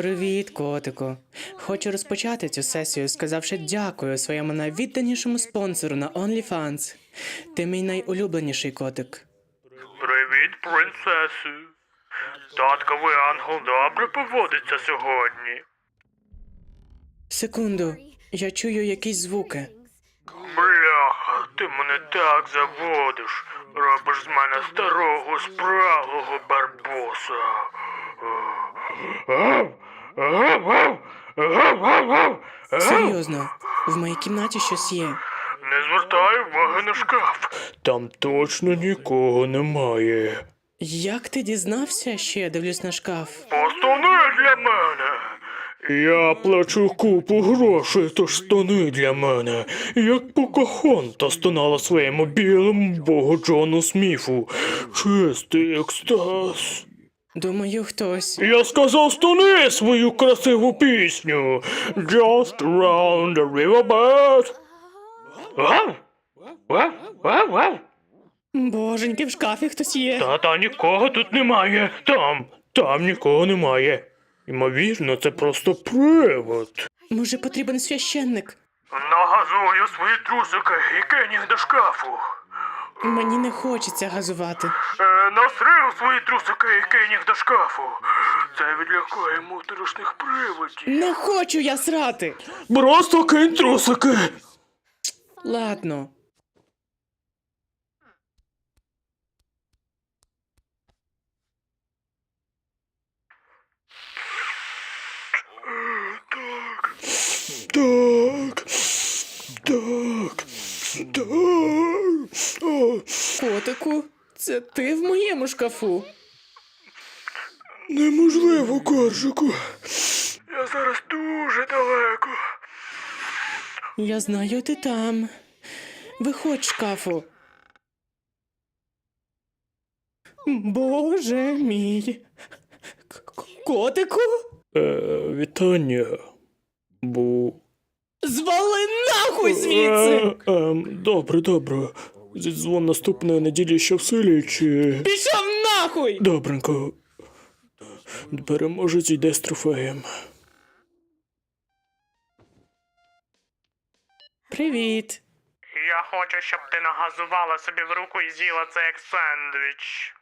Привіт, котику. Хочу розпочати цю сесію, сказавши дякую своєму найвідданішому спонсору на OnlyFans. Ти мій найулюбленіший котик. Привіт, принцеси. Татковий ангел добре поводиться сьогодні. Секунду, я чую якісь звуки. Бляха, ти мене так заводиш. Робиш з мене старого спраглого барбоса. Серйозно, в моїй кімнаті щось є. Не звертай уваги на шкаф. Там точно нікого немає. Як ти дізнався, що я дивлюсь на шкаф? Постони для мене. Я плачу купу грошей, тож стони для мене, як Покахонта стонала своєму білому богу Джону Сміфу. Чистий екстаз. Думаю, хтось. Я сказав, стони свою красиву пісню. Just round the riverbed. Гав? Боженьки, в шкафі хтось є. Та та нікого тут немає. Там, там нікого немає. Ймовірно, це просто привид. Може, потрібен священник? Нагазую свої трусики і кинь їх до шкафу. Мені не хочеться газувати. Е, насрив свої трусики і кинь їх до шкафу. Це відлякає моторошних привидів. Не хочу я срати. Просто кинь трусики. Ладно. Так. Так. Так. Котику, це ти в моєму шкафу. неможливо, коржику. Я зараз дуже далеко. Я знаю, ти там. Виходь з шкафу. Боже мій. К- Котику? Е, вітання. Бу. Звали нахуй звідси! Е, ем, добре, добре. Зідзвон наступної неділі що в силі, чи. Пішов нахуй! Добренько. Переможець йде з трофеєм. Привіт. Я хочу, щоб ти нагазувала собі в руку і з'їла це як сендвіч.